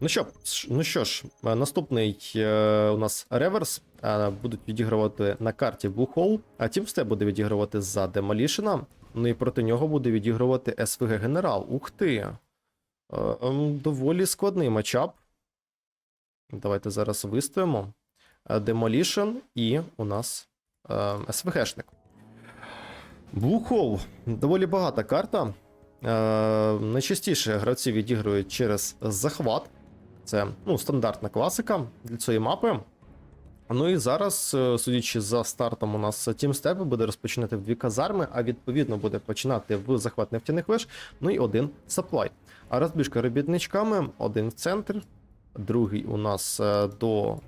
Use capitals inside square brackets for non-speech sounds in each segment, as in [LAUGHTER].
Ну що, ну що ж, е, наступний е, у нас реверс. Е, будуть відігрувати на карті Hole, а Тімстеп буде відігрувати за Демолішена. Ну і проти нього буде відігрувати СВГ Генерал. Ух ти! Е, ем, доволі складний матчап. Давайте зараз виставимо. Е, Demolition і у нас е, СВГшник. Hole. Доволі багата карта. Е, найчастіше гравці відігрують через захват. Це ну, стандартна класика для цієї мапи. Ну і зараз, е, судячи за стартом, у нас Team Step буде розпочинати в дві казарми, а відповідно буде починати в захват нефтяних веж, ну і один саплай. А розбіжка робітничками, один в центр, другий у нас е, до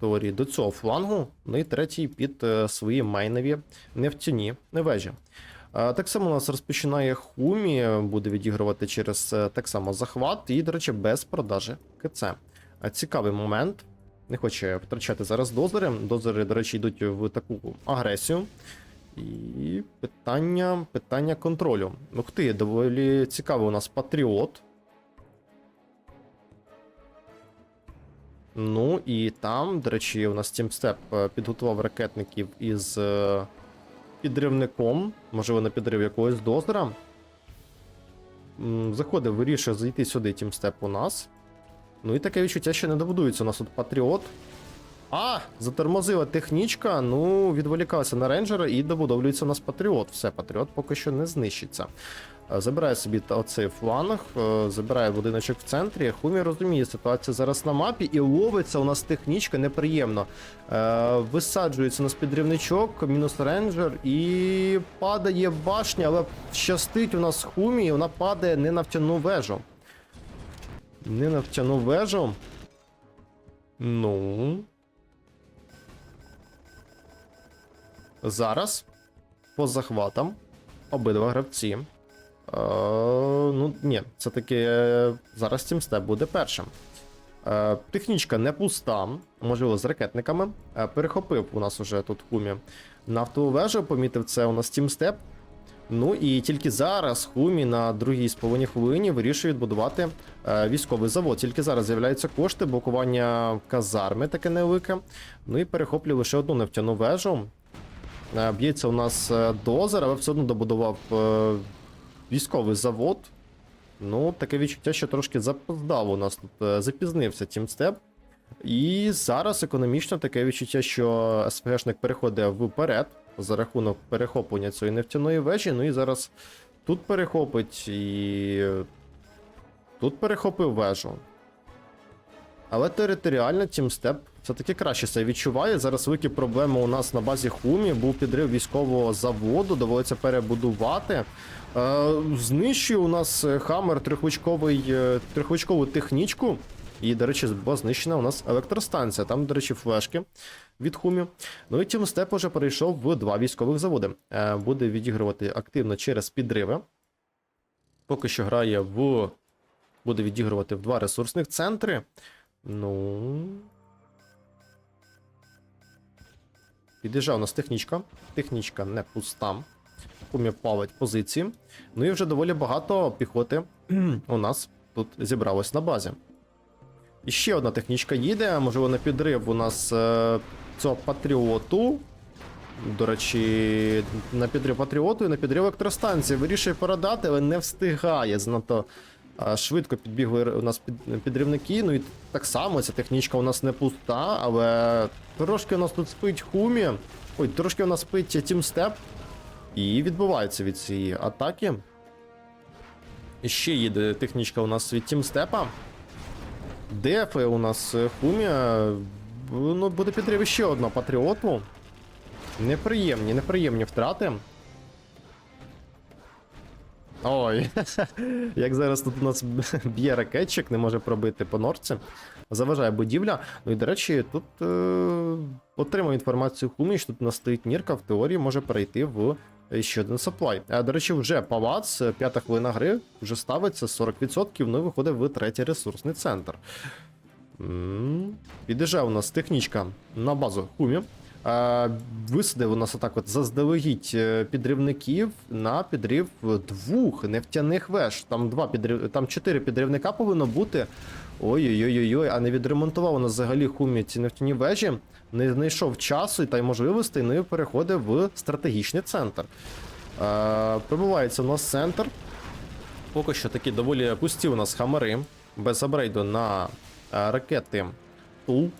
теорії до цього флангу, ну і третій під е, свої майнові нефтяні вежі. Е, Так само у нас розпочинає Хумі, буде відігрувати через е, так само захват, і, до речі, без продажі КЦ. Е, Цікавий момент. Не хоче втрачати зараз дозери. Дозери, до речі, йдуть в таку агресію. І питання, питання контролю. Ух ти, доволі цікавий у нас патріот. Ну і там, до речі, у нас е, підготував ракетників із підривником, можливо, на підрив якогось дозера. Заходив, вирішив зайти сюди тімстеп у нас. Ну і таке відчуття, що не добудується у нас тут Патріот. А, затормозила технічка, ну, відволікалася на рейнджера і добудовлюється у нас Патріот. Все, Патріот поки що не знищиться. Е, Забирає собі оцей фланг, е, забирає будиночок в центрі. Хумі розуміє ситуацію зараз на мапі і ловиться у нас технічка неприємно. Е, Висаджується у нас підрівничок, мінус рейнджер, і падає башня, але щастить у нас Хумі, і вона падає не на вежу. Не на втяну вежу. Ну. Зараз по захватам обидва гравці. Е, ну, ні, це таки е, зараз Тімстеп буде першим. Е, технічка не пуста, можливо, з ракетниками. Перехопив у нас уже тут Хумі нафтову вежу, помітив це у нас Тімстеп. Ну і тільки зараз Хумі на другій з половині хвилині вирішує відбудувати е, військовий завод. Тільки зараз з'являються кошти, блокування казарми таке невелике. Ну і перехоплює лише одну нефтяну вежу. Б'ється у нас дозер, але все одно добудував військовий завод. Ну, таке відчуття, що трошки запоздав у нас тут, запізнився запізнився Тімстеп. І зараз економічно таке відчуття, що СПГшник переходить вперед за рахунок перехоплення цієї нефтяної вежі. Ну і зараз тут перехопить і тут перехопив вежу. Але територіально Тімстеп все-таки краще себе відчуває. Зараз великі проблеми у нас на базі Хумі. Був підрив військового заводу, доводиться перебудувати. Е, знищує у нас Хаммер е, трьохвичкову технічку. І, до речі, була знищена у нас електростанція. Там, до речі, флешки від Хумі. Ну і Тім Степ уже перейшов в два військових заводи. Е, буде відігрувати активно через підриви. Поки що грає в. Буде відігрувати в два ресурсних центри. Ну. Під'їжджає у нас технічка. Технічка не пуста. Хумі палить позиції. Ну і вже доволі багато піхоти [CLEARS THROAT] у нас тут зібралось на базі. І ще одна технічка їде, можливо, на підрив у нас е, цього патріоту. До речі, на підрив патріоту і на підрив електростанції. Вирішує передати, але не встигає. Занадто е, швидко підбігли у нас під, підривники. Ну і так само ця технічка у нас не пуста, але трошки у нас тут спить Хумі. Ой, трошки у нас спить Тімстеп. І відбувається від цієї атаки. Ще їде технічка у нас від Тімстепа. Дефи у нас е, Хумія. Ну, буде підрив ще одного патріоту. Неприємні, неприємні втрати. Ой, [LAUGHS] як зараз тут у нас [LAUGHS] б'є ракетчик, не може пробити по норці. Заважає будівля. Ну і до речі, тут е- отримав інформацію Хумі, що тут у нас стоїть Нірка, в теорії може перейти в ще один саплай. А, до речі, вже палац, е, п'ята хвилина гри, вже ставиться 40%, ну і виходить в третій ресурсний центр. Під'їжджає у нас технічка на базу Хумі. Висадив у нас отак от заздалегідь е, підривників на підрив двох нефтяних веж. Там два підрив... там чотири підривника повинно бути. Ой-ой-ой, а не відремонтував у нас взагалі хумі ці нефтяні вежі. Не знайшов часу та й можливостей, ну і переходить в стратегічний центр. Е, прибувається у нас центр. Поки що такі доволі пусті у нас хамери без апгрейду на е, ракети Тул.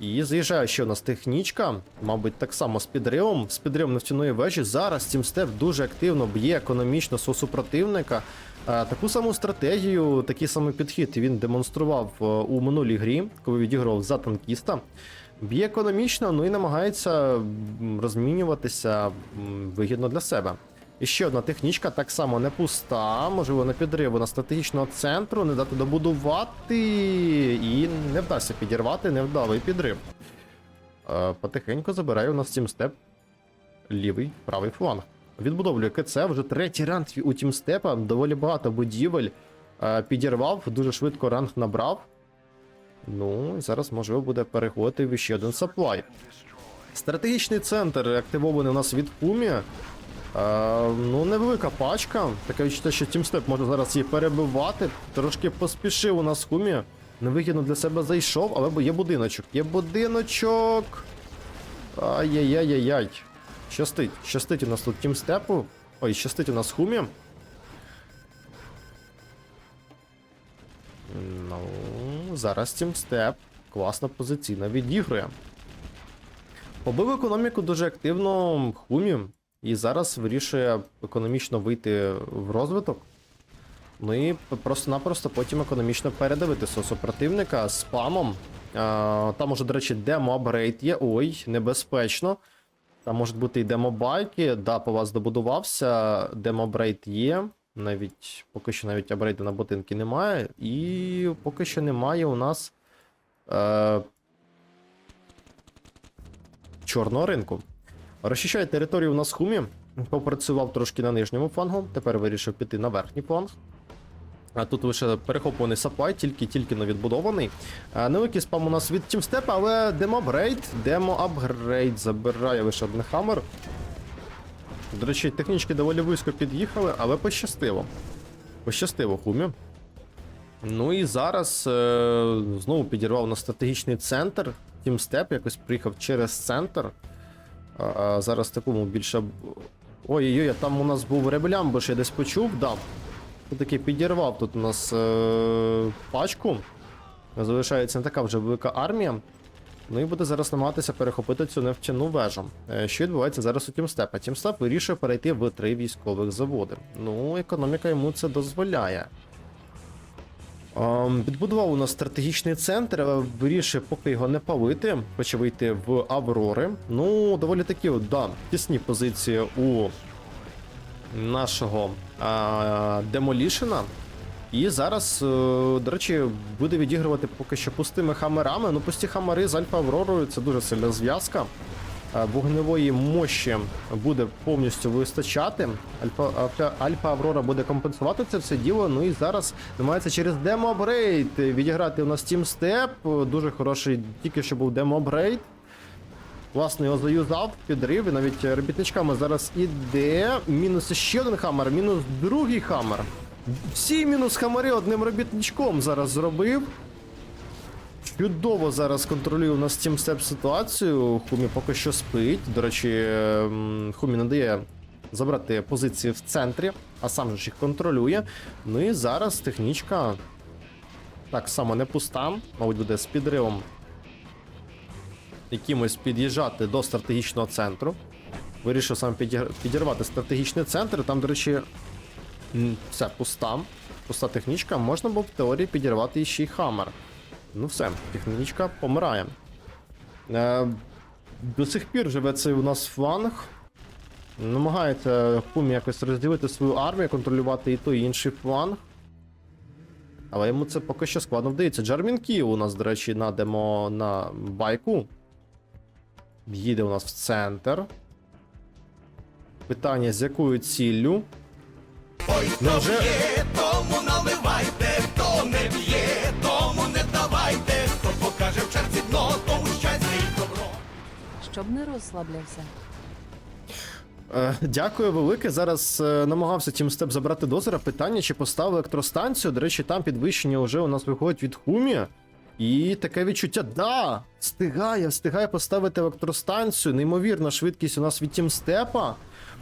І заїжджає ще у нас технічка, мабуть, так само з підривом. З підривом нефтяної вежі. Зараз Тімстеп дуже активно б'є економічно свого супротивника. Е, Таку саму стратегію, такий самий підхід він демонстрував е, у минулій грі, коли відігрував за танкіста. Б'є економічно, ну і намагається розмінюватися вигідно для себе. І ще одна технічка, так само не пуста, можливо, на підриву на стратегічного центру, не дати добудувати і не вдасться підірвати невдалий підрив. Е, потихеньку забирає у нас Тімстеп лівий правий фланг. Відбудовлює КЦ, вже третій ранг у Тімстепа, доволі багато будівель е, підірвав, дуже швидко ранг набрав. Ну, і зараз можливо буде переходити в ще один саплай. Стратегічний центр активований у нас від Кумі. Е, ну, невелика пачка. Таке відчуття, що Тімстеп може зараз її перебивати. Трошки поспішив у нас Кумі. Невигідно для себе зайшов, але є будиночок. Є будиночок. Ай-яй-яй-яй-яй. Щастить. Щастить у нас тут Тімстепу. Ой, щастить у нас Хумі. Ну, зараз Тімстеп класно позиційно відігрує. Побив економіку дуже активно Хумі, і зараз вирішує економічно вийти в розвиток. Ну і просто-напросто потім економічно передавити супротивника з спамом. А, там уже, до речі, демо-апгрейд є. Ой, небезпечно. Там можуть бути і демо-байки. Да, по вас добудувався. Демо-апгрейд є. Навіть поки що навіть апгрейду на ботинки немає. І поки що немає у нас. Е, чорного ринку. Розчищає територію у нас Хумі. Попрацював трошки на нижньому флангу, тепер вирішив піти на верхній фланг. А тут лише перехоплений саплай, тільки-тільки не відбудований. Невеликий спам у нас від Тімстепа, але демо-апгрейд. Демо-апгрейд забирає лише один хаммер. До речі, технічки доволі близько під'їхали, але пощастило. Пощастило Хумі. Ну і зараз е, знову підірвав на стратегічний центр. Тімстеп якось приїхав через центр. А, зараз такому більше. Ой-ой-ой, там у нас був ребелям, бо я десь почув, да. Таки підірвав тут у нас е, пачку. Залишається не така вже велика армія. Ну і буде зараз намагатися перехопити цю нефтяну вежу. Е, Що відбувається зараз у Тімстепа? Тімстеп вирішує перейти в три військових заводи. Ну, економіка йому це дозволяє. Ем, Відбудував у нас стратегічний центр, але вирішив поки його не палити, хоче вийти в Аврори. Ну, доволі такі, да, тісні позиції у нашого а, Демолішена. І зараз, е, до речі, буде відігрувати поки що пустими хамерами. Ну, пусті хамери з Альфа Авророю це дуже сильна зв'язка. Е, Вогневої мощі буде повністю вистачати. Альфа, Альфа, Аврора буде компенсувати це все діло. Ну і зараз намагається через демо-апгрейд відіграти у нас Team Step. Дуже хороший, тільки що був демо-апгрейд. Власне, його заюзав, підрив, і навіть робітничками зараз іде. Мінус ще один хамер, мінус другий хамер. Всі мінус хамери одним робітничком зараз зробив. Чудово зараз контролює у нас Team Step ситуацію. Хумі поки що спить. До речі, Хумі надає забрати позиції в центрі, а сам же їх контролює. Ну і зараз технічка так само не пуста, мабуть, буде з підривом якимось під'їжджати до стратегічного центру. Вирішив сам підірвати стратегічний центр. Там, до речі, все пуста. Пуста технічка. Можна було в теорії підірвати ще й хаммер. Ну все, технічка помирає. Е, до сих пір живе цей у нас фланг. Намагається Хумі якось розділити свою армію, контролювати і той і інший фланг. Але йому це поки що складно вдається. Джармін Кіїв у нас, до речі, надемо на байку. Їде у нас в центр. Питання, з якою ціллю? Невже... Б'є, тому щоб не розслаблявся. Е, Дякую велике. Зараз е, намагався Тімстеп забрати дозера. Питання, чи поставив електростанцію. До речі, там підвищення вже у нас виходить від Хумі. І таке відчуття, да, встигає, встигає поставити електростанцію. Неймовірна швидкість у нас від Тімстепа.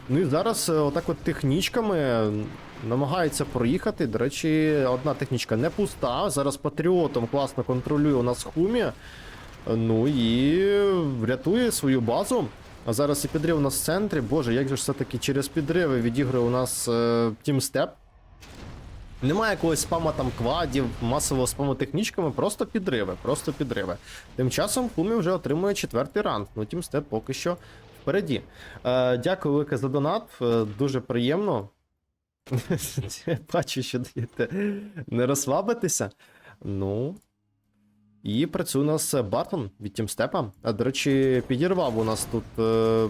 Ну і зараз е, отак от технічками намагається проїхати. До речі, одна технічка не пуста. Зараз патріотом класно контролює у нас Хумі. Е, Ну і врятує свою базу. А зараз і підрив у нас в центрі. Боже, як же ж все-таки через підриви відігрує у нас е, Team Step. Немає якогось спама там квадів, масового спаму технічками, просто підриви, просто підриви. Тим часом Кумі вже отримує четвертий ранг. Ну, Team Step поки що впереді. Е, дякую велике за донат. е, дуже приємно. [LAUGHS] Бачу, що даєте не розслабитися. Ну. І працює у нас Бартон від Тімстепа. До речі, підірвав у нас тут е,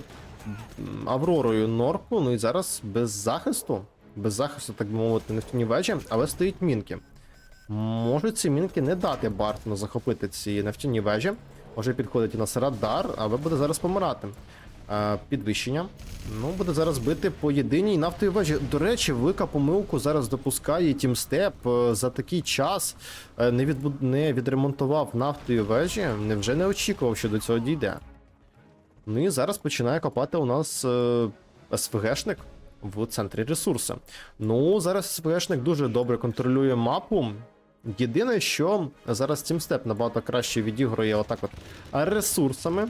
Авророю норку, ну і зараз без захисту. Без захисту, так би мовити, не в вежі, але стоїть мінки. Можуть ці мінки не дати Бартону захопити ці нефтяні вежі. Може підходить у нас радар, але буде зараз помирати. Е, підвищення. Ну, буде зараз бити по єдиній нафтовій вежі. До речі, велика помилку зараз допускає Тімстеп за такий час. е, Не, відбуд... не відремонтував нафтові вежі. Невже не очікував, що до цього дійде. Ну і зараз починає копати у нас е, СВГшник в центрі ресурсу. Ну, зараз СВГшник дуже добре контролює мапу. Єдине, що зараз Тімстеп набагато краще відігрує отак от ресурсами,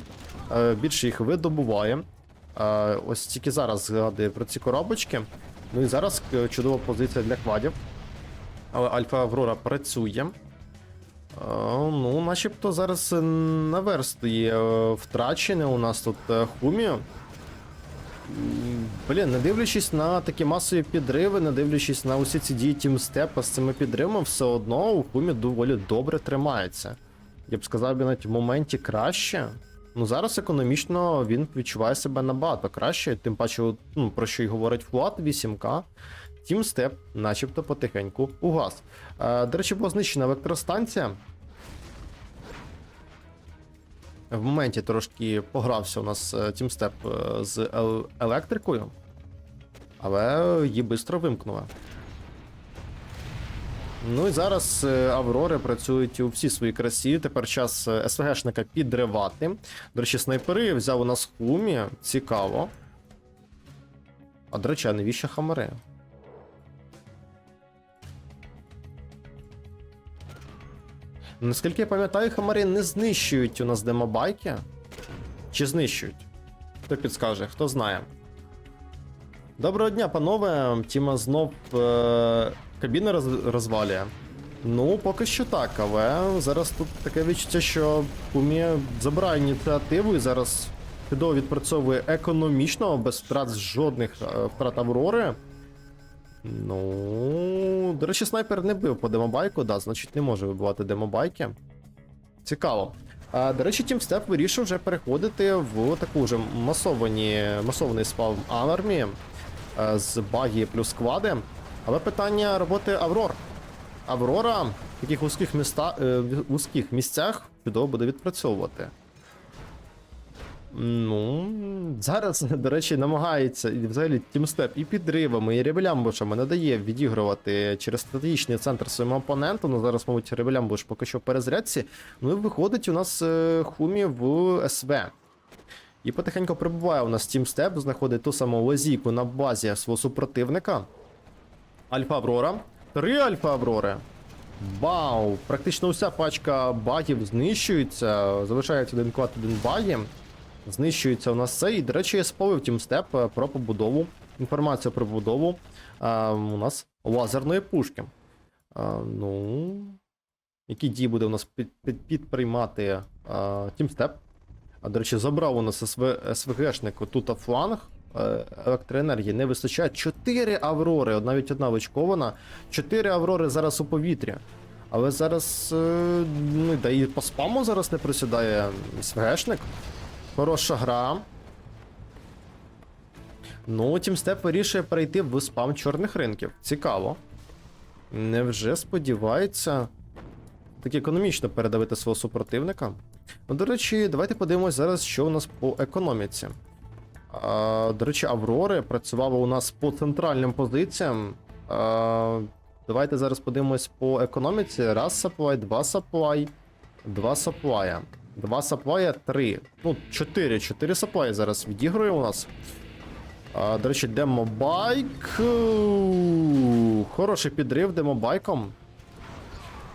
е, більше їх видобуває. Е, Ось тільки зараз згадує про ці коробочки. Ну і зараз е, чудова позиція для квадів. Але Альфа Аврора працює. Ну, начебто зараз наверстує втрачене у нас тут Хумі. М, Блін, не дивлячись на такі масові підриви, не дивлячись на усі ці дії тімстепа з цими підривами, все одно у Хумі доволі добре тримається. Я б сказав би навіть в моменті краще. Ну зараз економічно він відчуває себе набагато краще, тим паче, ну, про що й говорить Флат 8К. Тімстеп, начебто потихеньку угас. Е, до речі, була знищена електростанція. В моменті трошки погрався у нас Тімстеп е, з електрикою, але її швидко вимкнули. Ну і зараз е, Аврори працюють у всій своїй красі. Тепер час е, СВГшника підривати. До речі, снайпери взяв у нас Хумі. Цікаво. А до речі, а навіщо хамари? Наскільки я пам'ятаю, хамари не знищують у нас демобайки. Чи знищують? Хто підскаже, хто знає. Доброго дня, панове. Тіма знов е- кабіни роз- розвалює. Ну, поки що так, але зараз тут таке відчуття, що Кумі забирає ініціативу і зараз чудово відпрацьовує економічно, без втрат жодних е, втрат Аврори. Ну, до речі, снайпер не бив по демобайку, да, значить не може вибивати демобайки. Цікаво. А, до речі, Team Step вирішив вже переходити в таку вже масовані, масований спав армії е, з багі плюс сквади. Але питання роботи Аврор. Аврора в таких вузьких, міста, е, вузьких місцях чудово буде відпрацьовувати. Ну, зараз, [LAUGHS] до речі, намагається і взагалі тімстеп і підривами, і ребелямбушами не дає відігрувати через стратегічний центр своєму опоненту. Ну зараз, мабуть, ребелямбуш поки що в перезарядці. Ну і виходить у нас е, Хумі в СВ. І потихеньку прибуває у нас тімстеп, знаходить ту саму лазійку на базі свого супротивника. Альфа Аврора. Три Альфа Аврори. Вау! Практично уся пачка багів знищується. Залишається один квад, один багі. Знищується у нас це. І, до речі, я сповив тімстеп е, про побудову. Інформацію про побудову а, у нас лазерної пушки. А, ну. Які дії буде у нас під, під, підприймати тімстеп? А, до речі, забрав у нас СВ, СВГшник тут фланг. Е, Електроенергії не вистачає. 4 Аврори, навіть одна вичкована. 4 Аврори зараз у повітрі. Але зараз. е, Ну, да і по спаму зараз не присідає СВГшник. Хороша гра. Ну, Тімстеп вирішує перейти в спам чорних ринків. Цікаво. Невже сподівається так економічно передавити свого супротивника? Ну, до речі, давайте подивимось зараз, що у нас по економіці. А, до речі, Аврори працювала у нас по центральним позиціям. А, давайте зараз подивимось по економіці. Раз саплай, два саплай, два саплая. Два саплая, три. Ну, чотири. Чотири саплаї зараз відігрує у нас. А, до речі, демобайк. Хороший підрив демобайком.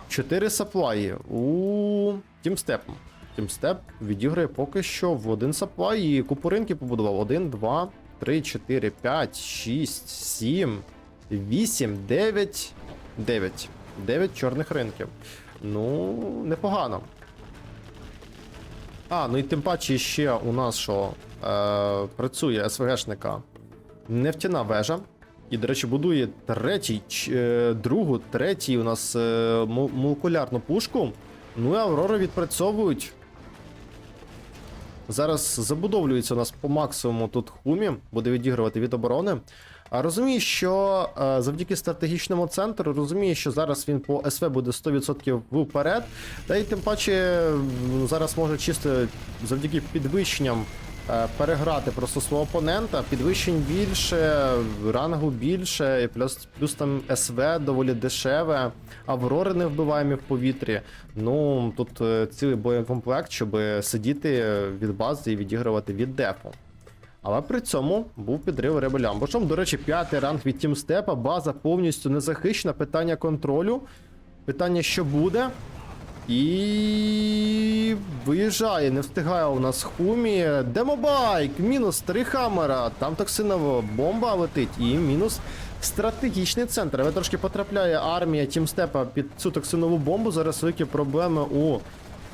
Чотири саплаї у Тімстеп. Тімстеп відіграє поки що в один саплай і купу ринків побудував. 1, 2, 3, 4, 5, 6, 7, 8, 9, 9. 9 чорних ринків. Ну, непогано. А, ну і тим паче ще у нас що е, працює СВГшника нефтяна вежа. І, до речі, будує третій, е, другу, третій у нас е, молекулярну пушку. Ну і Аврори відпрацьовують. Зараз забудовлюється у нас по максимуму тут хумі, буде відігрувати від оборони. Розумію, що е, завдяки стратегічному центру, розумію, що зараз він по СВ буде 100% вперед. Та й тим паче зараз може чисто завдяки підвищенням е, переграти просто свого опонента. Підвищень більше, рангу більше, і плюс, плюс там СВ доволі дешеве, аврори не вбиваємі в повітрі. Ну тут е, цілий боєкомплект, щоб сидіти від бази і відігрувати від дефу. Але при цьому був підрив ребелямбушем. До речі, п'ятий ранг від Тімстепа, база повністю незахищена. Питання контролю. Питання, що буде. І виїжджає, не встигає у нас Хумі. Демобайк, мінус три хамера. Там токсинова бомба летить, і мінус стратегічний центр. Але трошки потрапляє армія Тімстепа під цю токсинову бомбу. Зараз великі проблеми у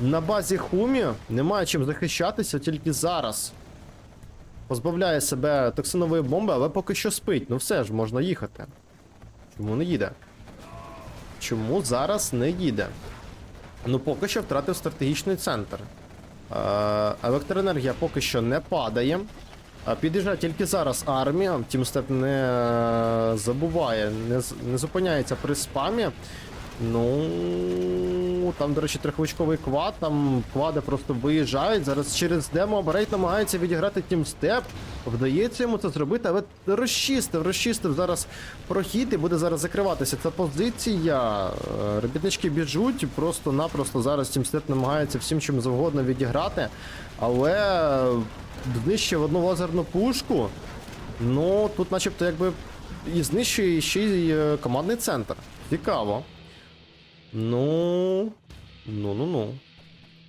на базі Хумі. Немає чим захищатися, тільки зараз позбавляє себе токсинової бомби, але поки що спить. Ну все ж, можна їхати. Чому не їде? Чому зараз не їде? Ну, поки що втратив стратегічний центр. Е, електроенергія поки що не падає. Під'їжджає тільки зараз армія. Тімстеп не е, забуває, не, не зупиняється при спамі. Ну, там, до речі, трьохвичковий квад, там квади просто виїжджають. Зараз через демо Абрейт намагається відіграти тімстеп. Вдається йому це зробити, але розчистив, розчистив зараз прохід і буде зараз закриватися ця позиція. Е, Робітнички біжуть, просто-напросто зараз тімстеп намагається всім чим завгодно відіграти. Але знищив одну лазерну пушку. Ну, тут начебто якби і знищує ще й е, командний центр. Цікаво. Ну. Ну, ну, ну.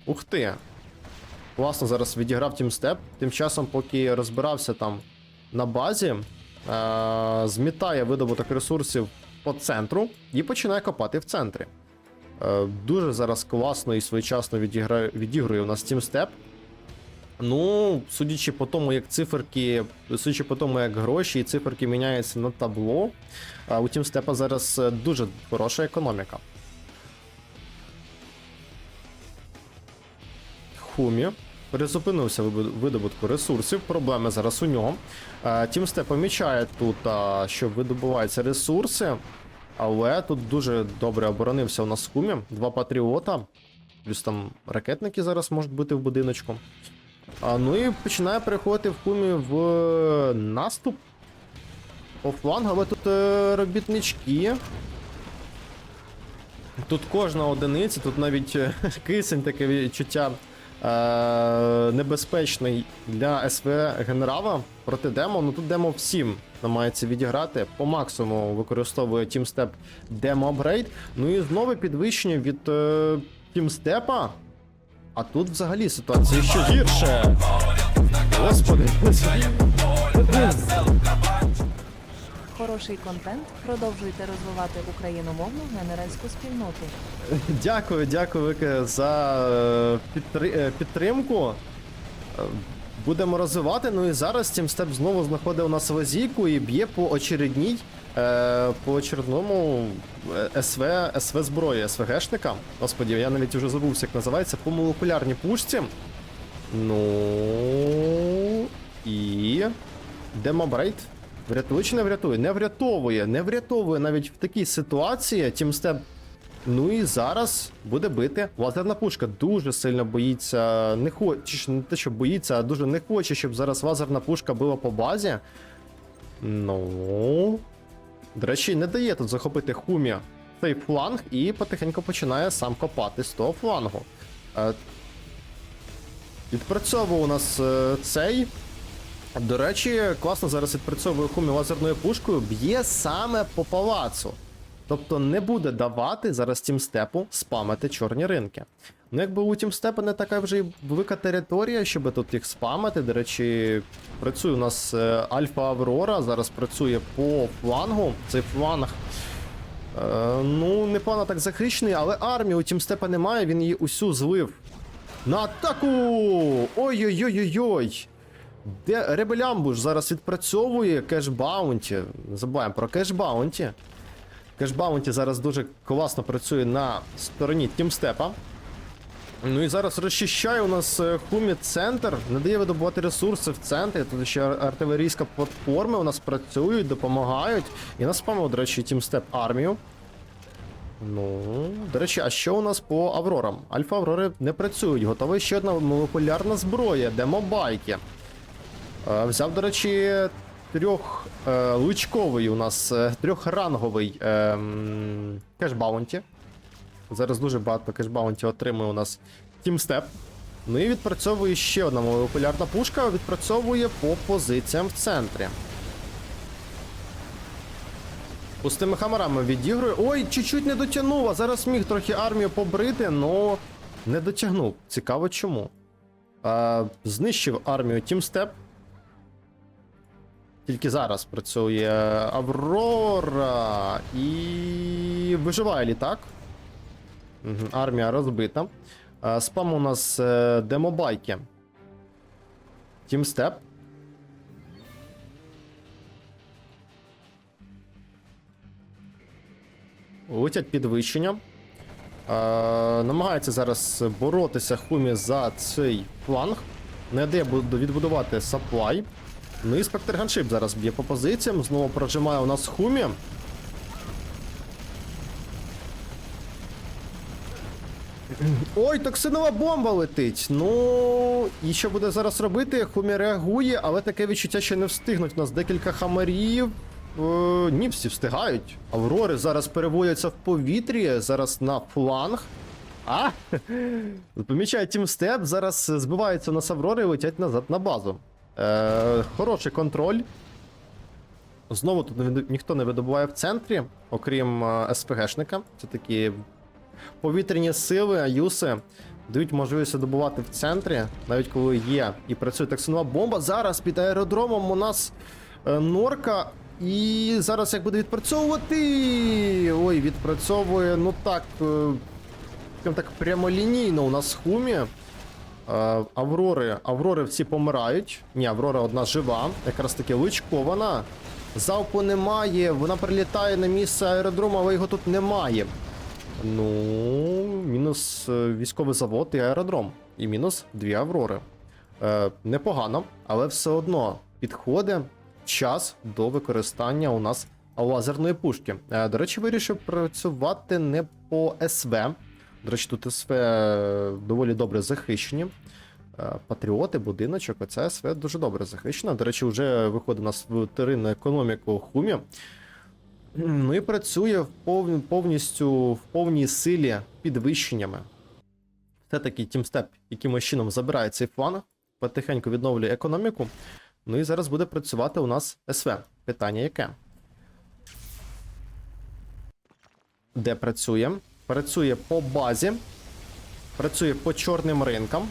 Ух ти. Класно зараз відіграв тімстеп. Тим часом, поки розбирався там на базі, е- змітає видобуток ресурсів по центру і починає копати в центрі. Е- дуже зараз класно і своєчасно відіграє, відігрує у нас тімстеп. Ну, судячи по тому, як циферки, судячи по тому, як гроші і циферки міняються на табло, а у Тімстепа зараз е, дуже хороша економіка. Хумі призупинився видобутку ресурсів. Проблеми зараз у нього. Е, Тімстеп помічає тут, що видобуваються ресурси, але тут дуже добре оборонився у нас Хумі. Два патріота. Плюс там ракетники зараз можуть бути в будиночку. Ну і починає переходити в Хумі в наступ. По флангу, але тут е, робітнички. Тут кожна одиниця, тут навіть е, [LAUGHS] кисень таке відчуття е, небезпечний для СВ генерала проти демо. Ну тут демо всім намагається відіграти. По максимуму використовує тімстеп демо апгрейд. Ну і знову підвищення від е, тімстепа. А тут взагалі ситуація ще гірше. Господи. Хороший контент. Продовжуйте розвивати україномовну генеральську спільноту. Дякую, дякую велике за е, е, підтримку. Е, Будемо розвивати. Ну і зараз Тімстеп знову знаходить у нас лазійку і б'є по очередній, по очередному СВ, СВ зброї, СВГшника. Господі, я навіть вже забувся, як називається, по молекулярній пушці. Ну і Демобрейт. Врятує чи не врятує? Не врятовує, не врятовує навіть в такій ситуації. Тімстеп Ну і зараз буде бити лазерна пушка. Дуже сильно боїться, не хоче, не те, що боїться, а дуже не хоче, щоб зараз лазерна пушка била по базі. Ну. До речі, не дає тут захопити Хумі цей фланг і потихеньку починає сам копати з того флангу. Е, Відпрацьовував у нас е, цей. До речі, класно зараз відпрацьовує Хумі лазерною пушкою, б'є саме по палацу. Тобто не буде давати зараз тімстепу спамити чорні ринки. Ну, якби у тімстепа не така вже й велика територія, щоб тут їх спамити. До речі, працює у нас е, Альфа Аврора, зараз працює по флангу. Цей фланг. Е, ну, непогано так захищений, але армії у тімстепа немає, він її усю злив. На атаку! Ой-ой-ой-ой-ой! Де Ребелямбуш зараз відпрацьовує кеш баунті. Не забуваємо про кеш баунті. Кеш баунті зараз дуже класно працює на стороні тімстепа. Ну і зараз розчищає у нас е, Хумі центр, не дає видобувати ресурси в центрі. Тут ще артилерійська платформи у нас працюють, допомагають. І нас спамив, до речі, тімстеп армію. Ну, до речі, а що у нас по Аврорам? Альфа Аврори не працюють. Готова ще одна молекулярна зброя, демобайки. Е, Взяв, до речі, трьох е, лучковий у нас е, трьохранговий е, кешбаунті. Зараз дуже багато кешбаунті отримує у нас Тімстеп. Ну і відпрацьовує ще одна молекулярна пушка, відпрацьовує по позиціям в центрі. Пустими хамерами відігрує. Ой, чуть-чуть не дотягнув, а зараз міг трохи армію побрити, но не дотягнув. Цікаво чому. А, знищив армію Тімстеп. Тільки зараз працює Аврора і виживає літак. Армія розбита. А, спам у нас е, демобайки. Тімстеп. Летять підвищення. Е, намагається зараз боротися Хумі за цей фланг. Не дає буду- відбудувати саплай. Ну і спектр ганшип зараз б'є по позиціям. Знову прожимає у нас Хумі. Ой, токсинова бомба летить. Ну, і що буде зараз робити? Хумі реагує, але таке відчуття, що не встигнуть. У нас декілька хамарів. Е, ні, всі встигають. Аврори зараз переводяться в повітрі, зараз на фланг. А! [LAUGHS] Помічає тімстеп, зараз збиваються у нас Аврори і летять назад на базу. Е, хороший контроль. Знову тут ніхто не видобуває в центрі, окрім е, СПГшника. Це такі повітряні сили, аюси дають можливість добувати в центрі, навіть коли є і працює таксонова бомба. Зараз під аеродромом у нас е, норка. І зараз як буде відпрацьовувати. Ой, відпрацьовує, ну так. е, так прямолінійно у нас хумі. Е, Аврори, Аврори всі помирають. Ні, Аврора одна жива, якраз таки личкована. Залпу немає, вона прилітає на місце аеродрому, але його тут немає. Ну, мінус е, військовий завод і аеродром. І мінус дві Аврори. Е, непогано, але все одно підходить час до використання у нас лазерної пушки. Е, до речі, вирішив працювати не по СВ. До речі, тут СВ доволі добре захищені. Е, Патріоти, будиночок, оце СВ дуже добре захищено. До речі, вже виходить у нас в теринну економіку Хумі. Ну і працює в пов... повністю в повній силі підвищеннями. Все-таки тімстеп якимось чином забирає цей фланг, потихеньку відновлює економіку. Ну і зараз буде працювати у нас СВ. Питання яке? Де працює? Працює по базі, працює по чорним ринкам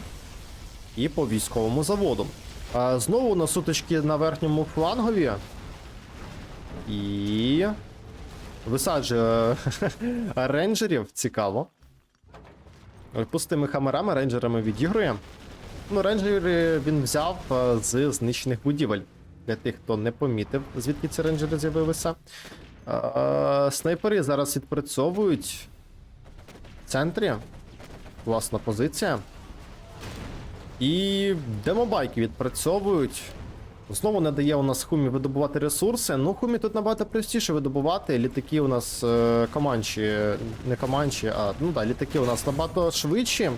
і по військовому заводу. Знову у нас сутички на верхньому флангові. І. Висаджує [LAUGHS] рейнджерів, цікаво. Пустими хамерами, рейнджерами відігрує. Ну, рейнджери він взяв з знищених будівель. Для тих, хто не помітив, звідки ці рейнджери з'явилися. Снайпери зараз відпрацьовують центрі. Класна позиція. І демобайки відпрацьовують. Знову не дає у нас Хумі видобувати ресурси. Ну, Хумі тут набагато простіше видобувати. Літаки у нас е, команчі, не команчі, а ну да, літаки у нас набагато швидші.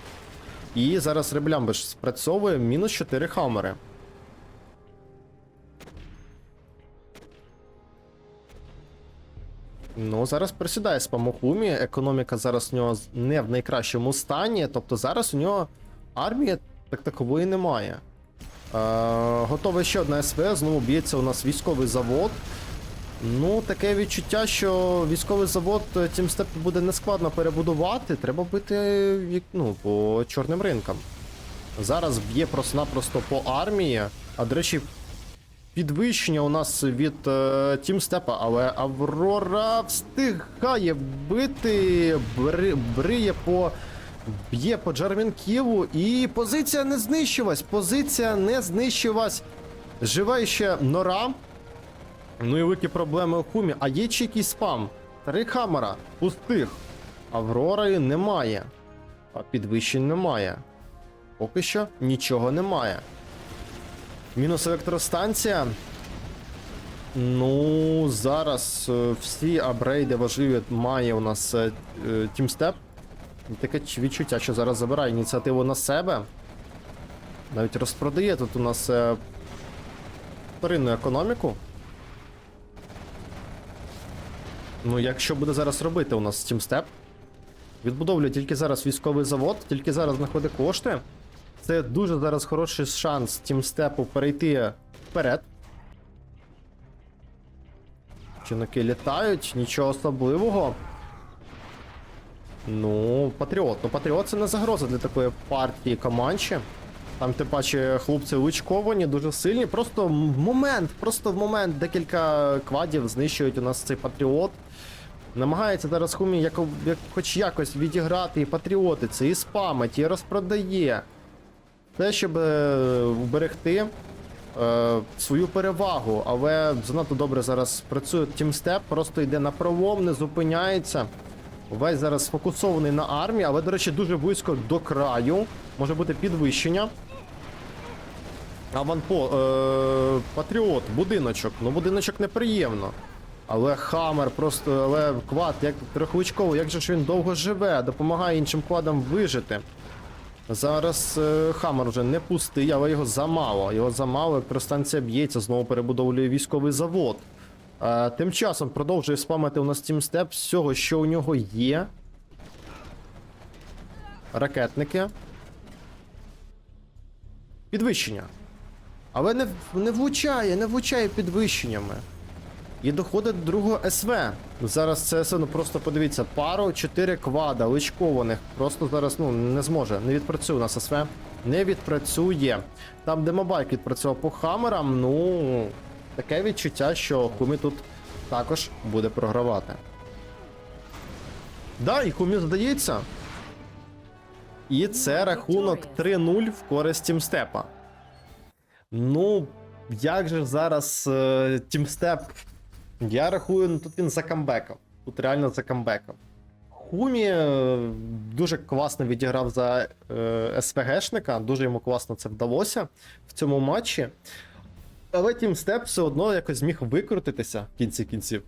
І зараз Реблямбиш спрацьовує мінус 4 хамери. Ну, зараз присідає спамохумі. Економіка зараз у нього не в найкращому стані. Тобто зараз у нього армії так такової немає. Е, готове ще одна СВ, знову б'ється у нас військовий завод. Ну, таке відчуття, що військовий завод е, Тімстеп буде нескладно перебудувати. Треба бити ну, по чорним ринкам. Зараз б'є просто-напросто по армії. А до речі, підвищення у нас від е, Тімстепа, але Аврора встигає бити, бри, бриє по. Б'є по Джарвінківу, і позиція не знищилась. Позиція не знищилась. Живе ще нора. Ну і великі проблеми у Хумі. А є чи якийсь спам? Три хамера пустих. Аврори немає. А підвищень немає. Поки що нічого немає. Мінус електростанція. Ну, зараз е, всі апгрейди важливі має у нас е, е, Тімстеп. Таке відчуття, що зараз забирає ініціативу на себе. Навіть розпродає тут у нас е, вторинну економіку. Ну, якщо буде зараз робити у нас Steam відбудовлює тільки зараз військовий завод, тільки зараз знаходить кошти. Це дуже зараз хороший шанс Тімстепу перейти вперед. Чинники літають, нічого особливого. Ну, Патріот. Ну, Патріот це не загроза для такої партії Команчі. Там, тим паче, хлопці вичковані, дуже сильні. Просто в момент, просто в момент декілька квадів знищують у нас цей патріот. Намагається зараз Хумі як, як, хоч якось відіграти і патріоти, це і спамить, і розпродає. Те, щоб е, вберегти е, свою перевагу, але занадто добре зараз працює Тімстеп, просто йде на пролом, не зупиняється. Весь зараз сфокусований на армії, але, до речі, дуже близько до краю. Може бути підвищення. Аванпо, е, Патріот, будиночок. Ну, будиночок неприємно. Але Хаммер просто, але квад, як трьохвичковий, як же ж він довго живе, допомагає іншим квадам вижити. Зараз е, Хаммер вже не пустий, але його замало. Його замало, електростанція б'ється, знову перебудовує військовий завод. Е, тим часом продовжує спамити у нас Тімстеп всього, що у нього є. Ракетники. Підвищення. Але не, не влучає, не влучає підвищеннями. І доходить до другого СВ. Зараз це ну просто подивіться, пару 4 квада личкованих. Просто зараз ну не зможе. Не відпрацює у нас СВ. Не відпрацює. Там, де Мобайк відпрацював по хамерам, ну таке відчуття, що Хумі тут також буде програвати. Да, і Хумі здається. І це рахунок 3-0 в користь Тімстепа. Ну, як же зараз е, Тімстеп. Я рахую, ну тут він закамбекав. Тут реально закамбекав. Хумі е, дуже класно відіграв за е, СВГшника, дуже йому класно це вдалося в цьому матчі. Але Тімстеп все одно якось зміг викрутитися в кінці кінців.